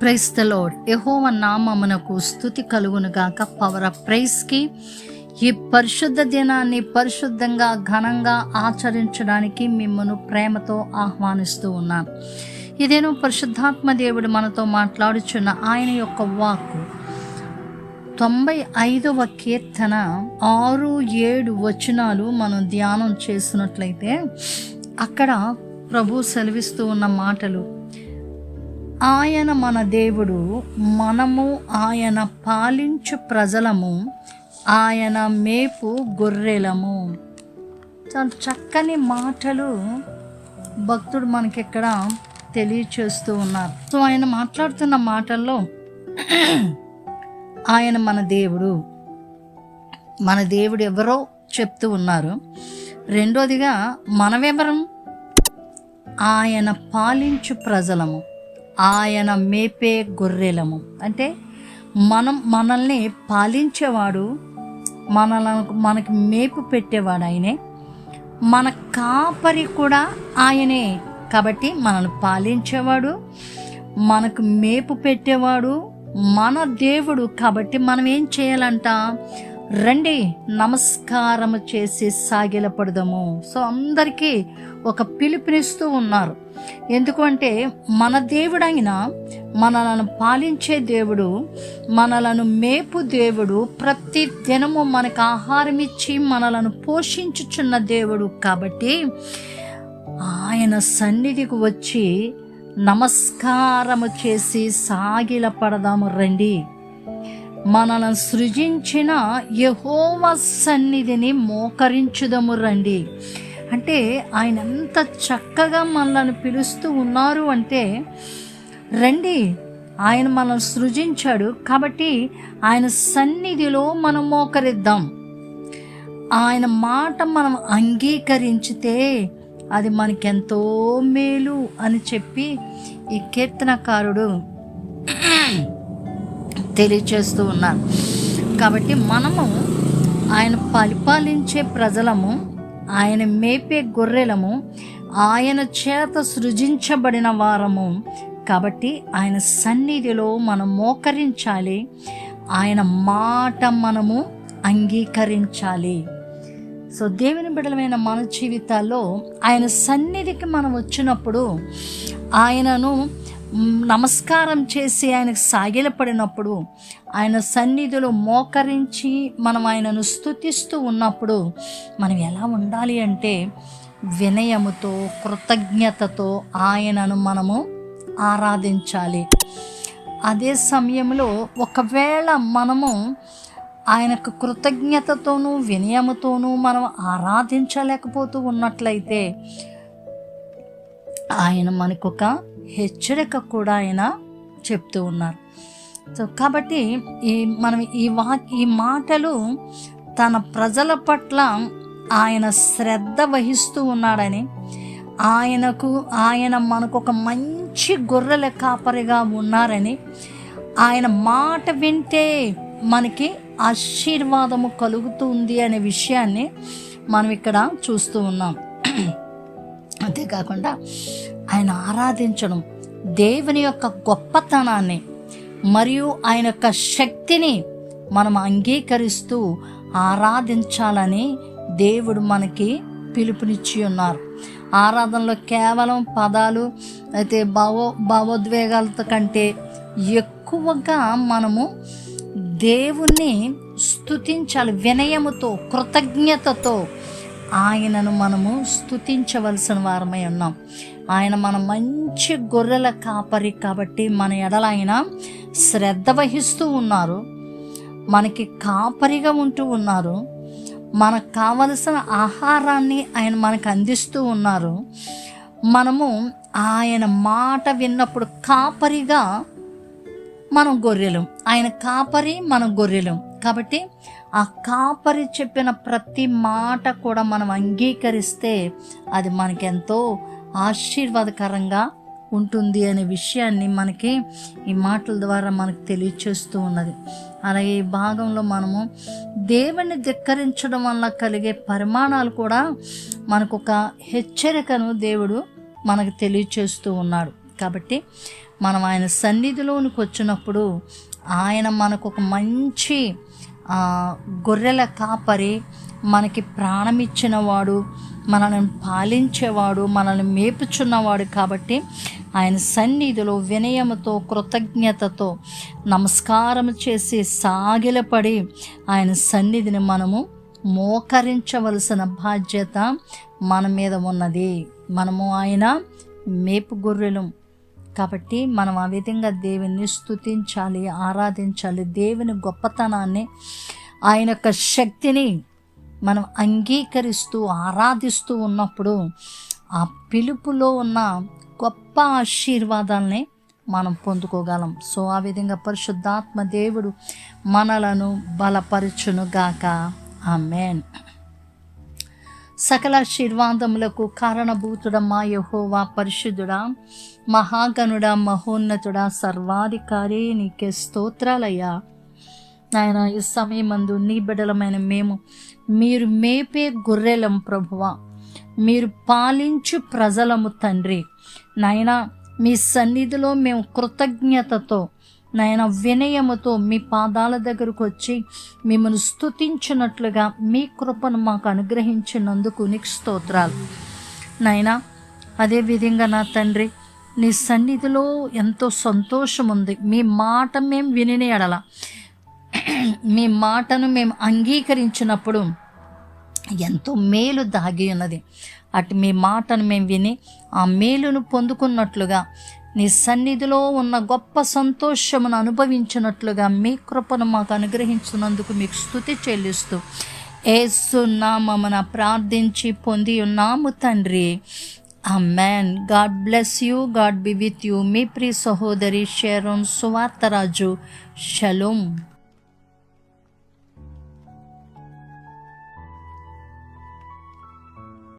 Price the load యహోవ నామమునకు స్థుతి కలుగును గాక. పవర్ ఆఫ్ ప్రైస్కి ఈ పరిశుద్ధ దినాన్ని పరిశుద్ధంగా ఘనంగా ఆచరించడానికి మిమ్మల్ని ప్రేమతో ఆహ్వానిస్తూ ఉన్నాను ఇదేనో పరిశుద్ధాత్మ దేవుడు మనతో మాట్లాడుచున్న ఆయన యొక్క వాక్కు. తొంభై ఐదవ కీర్తన ఆరు ఏడు వచనాలు మనం ధ్యానం చేసినట్లయితే అక్కడ ప్రభు సెలవిస్తూ ఉన్న మాటలు ఆయన మన దేవుడు మనము ఆయన పాలించు ప్రజలము ఆయన మేపు గొర్రెలము. చాలా చక్కని మాటలు భక్తుడు మనకిక్కడ తెలియచేస్తూ ఉన్నారు. సో ఆయన మాట్లాడుతున్న మాటల్లో ఆయన మన దేవుడు. మన దేవుడు ఎవరో చెప్తూ ఉన్నారు. రెండోదిగా మనమెవరం ఆయన పాలించు ప్రజలము. ఆయన మేపే గొర్రెలము. అంటే మనం మనల్ని పాలించేవాడు మనలను మనకి మేపు పెట్టేవాడు ఆయనే. మన కాపరి కూడా ఆయనే. కాబట్టి మనల్ని పాలించేవాడు మనకు మేపు పెట్టేవాడు మన దేవుడు. కాబట్టి మనం ఏం చేయాలంట? రండి నమస్కారము చేసి సాగిలపడదాము. సో అందరికీ ఒక పిలుపునిస్తూ ఉన్నారు. ఎందుకంటే మన దేవుడైన మనలను పాలించే దేవుడు మనలను మేపు దేవుడు ప్రతి దినము మనకు ఆహారం ఇచ్చి మనలను పోషించుచున్న దేవుడు కాబట్టి ఆయన సన్నిధికి వచ్చి నమస్కారము చేసి సాగిల పడదాము రండి. మనలను సృజించిన యహోవ సన్నిధిని మోకరించుదము రండి. అంటే ఆయన ఎంత చక్కగా మనల్ని పిలుస్తూ ఉన్నారు అంటే రండి ఆయన మనల్ని సృజించాడు కాబట్టి ఆయన సన్నిధిలో మనం మోకరిద్దాం. ఆయన మాట మనం అంగీకరించితే అది మనకెంతో మేలు అని చెప్పి ఈ కీర్తనకారుడు తెలియచేస్తూ ఉన్నారు. కాబట్టి మనము ఆయన పరిపాలించే ప్రజలము ఆయన మేపే గొర్రెలము ఆయన చేత సృజించబడిన వారము. కాబట్టి ఆయన సన్నిధిలో మనం మోకరించాలి. ఆయన మాట మనము అంగీకరించాలి. సో దేవుని బిడలమైన మన జీవితాల్లో ఆయన సన్నిధికి మనం వచ్చినప్పుడు ఆయనను నమస్కారం చేసి ఆయనకు సాగిలపడినప్పుడు ఆయన సన్నిధిలో మోకరించి మనం ఆయనను స్థుతిస్తూ ఉన్నప్పుడు మనం ఎలా ఉండాలి అంటే వినయముతో కృతజ్ఞతతో ఆయనను మనము ఆరాధించాలి. అదే సమయంలో ఒకవేళ మనము ఆయనకు కృతజ్ఞతతోనూ వినయముతోనూ మనం ఆరాధించలేకపోతూ ఉన్నట్లయితే ఆయన మనకొక హెచ్చరిక కూడా ఆయన చెప్తూ ఉన్నారు. సో కాబట్టి ఈ మనం ఈ వా ఈ మాటలు తన ప్రజల పట్ల ఆయన శ్రద్ధ వహిస్తూ ఉన్నాడని ఆయనకు ఆయన మనకు ఒక మంచి గొర్రెల కాపరిగా ఉన్నారని ఆయన మాట వింటే మనకి ఆశీర్వాదము కలుగుతుంది అనే విషయాన్ని మనం ఇక్కడ చూస్తూ ఉన్నాం. అంతేకాకుండా ఆయన ఆరాధించడం దేవుని యొక్క గొప్పతనాన్ని మరియు ఆయన యొక్క శక్తిని మనం అంగీకరిస్తూ ఆరాధించాలని దేవుడు మనకి పిలుపునిచ్చి ఉన్నారు. ఆరాధనలో కేవలం పదాలు అయితే భావో భావోద్వేగాలతో కంటే ఎక్కువగా మనము దేవుణ్ణి స్థుతించాలి వినయముతో కృతజ్ఞతతో ఆయనను మనము స్తుతించవలసిన వారమై ఉన్నాం. ఆయన మన మంచి గొర్రెల కాపరి కాబట్టి మన ఎడల ఆయన శ్రద్ధ వహిస్తూ ఉన్నారు. మనకి కాపరిగా ఉంటూ ఉన్నారు. మనకు కావలసిన ఆహారాన్ని ఆయన మనకు అందిస్తూ ఉన్నారు. మనము ఆయన మాట విన్నప్పుడు కాపరిగా మనం గొర్రెలు. ఆయన కాపరి మనం గొర్రెలు. కాబట్టి ఆ కాపరి చెప్పిన ప్రతి మాట కూడా మనం అంగీకరిస్తే అది మనకెంతో ఆశీర్వాదకరంగా ఉంటుంది అనే విషయాన్ని మనకి ఈ మాటల ద్వారా మనకు తెలియచేస్తూ ఉన్నది. అలాగే ఈ భాగంలో మనము దేవుని ధిక్కరించడం వల్ల కలిగే పరిమాణాలు కూడా మనకు ఒక హెచ్చరికను దేవుడు మనకు తెలియచేస్తూ ఉన్నాడు. కాబట్టి మనం ఆయన సన్నిధిలోనికి వచ్చినప్పుడు ఆయన మనకు ఒక మంచి గొర్రెల కాపరి మనకి ప్రాణం ఇచ్చినవాడు మనల్ని పాలించేవాడు మనల్ని మేపుచున్నవాడు కాబట్టి ఆయన సన్నిధిలో వినయముతో కృతజ్ఞతతో నమస్కారం చేసి సాగిలపడి ఆయన సన్నిధిని మనము మోకరించవలసిన బాధ్యత మన మీద ఉన్నది. మనము ఆయన మేపు గొర్రెలు కాబట్టి మనం ఆ విధంగా దేవుని స్తుతించాలి ఆరాధించాలి. దేవుని గొప్పతనాన్ని ఆయన యొక్క శక్తిని మనం అంగీకరిస్తూ ఆరాధిస్తూ ఉన్నప్పుడు ఆ పిలుపులో ఉన్న గొప్ప ఆశీర్వాదాలని మనం పొందుకోగలం. సో ఆ విధంగా పరిశుద్ధాత్మ దేవుడు మనలను బలపరచునుగాక. ఆమెన్. సకల ఆశీర్వాదములకు కారణభూతుడమ్మా యహోవా పరిశుద్ధుడా మహాగణుడా మహోన్నతుడా సర్వాధికారి నీకే స్తోత్రాలయ్యా. నాయన ఈ సమయమందు నీ బిడ్డలమైన మేము మీరు మేపే గొర్రెలం ప్రభువా. మీరు పాలించు ప్రజలము తండ్రి. నాయన మీ సన్నిధిలో మేము కృతజ్ఞతతో నాయన వినయముతో మీ పాదాల దగ్గరకు వచ్చి మిమ్మల్ని స్తుతించినట్లుగా మీ కృపను మాకు అనుగ్రహించినందుకు నీకు స్తోత్రాలు. నాయనా అదేవిధంగా నా తండ్రి నీ సన్నిధిలో ఎంతో సంతోషం ఉంది మీ మాట మేము విని ఎడల మీ మాటను మేము అంగీకరించినప్పుడు ఎంతో మేలు దాగి ఉన్నది. అటు మీ మాటను మేము విని ఆ మేలును పొందుకున్నట్లుగా నీ సన్నిధిలో ఉన్న గొప్ప సంతోషమును అనుభవించినట్లుగా మీ కృపను మాకు అనుగ్రహించినందుకు మీకు స్థుతి చెల్లిస్తూ ఏసునామమున ప్రార్థించి పొంది ఉన్నాము తండ్రి. Man God bless you. God be with you. మీ ప్రియ సహోదరి షేరోన్ సువార్తరాజు. షలోం.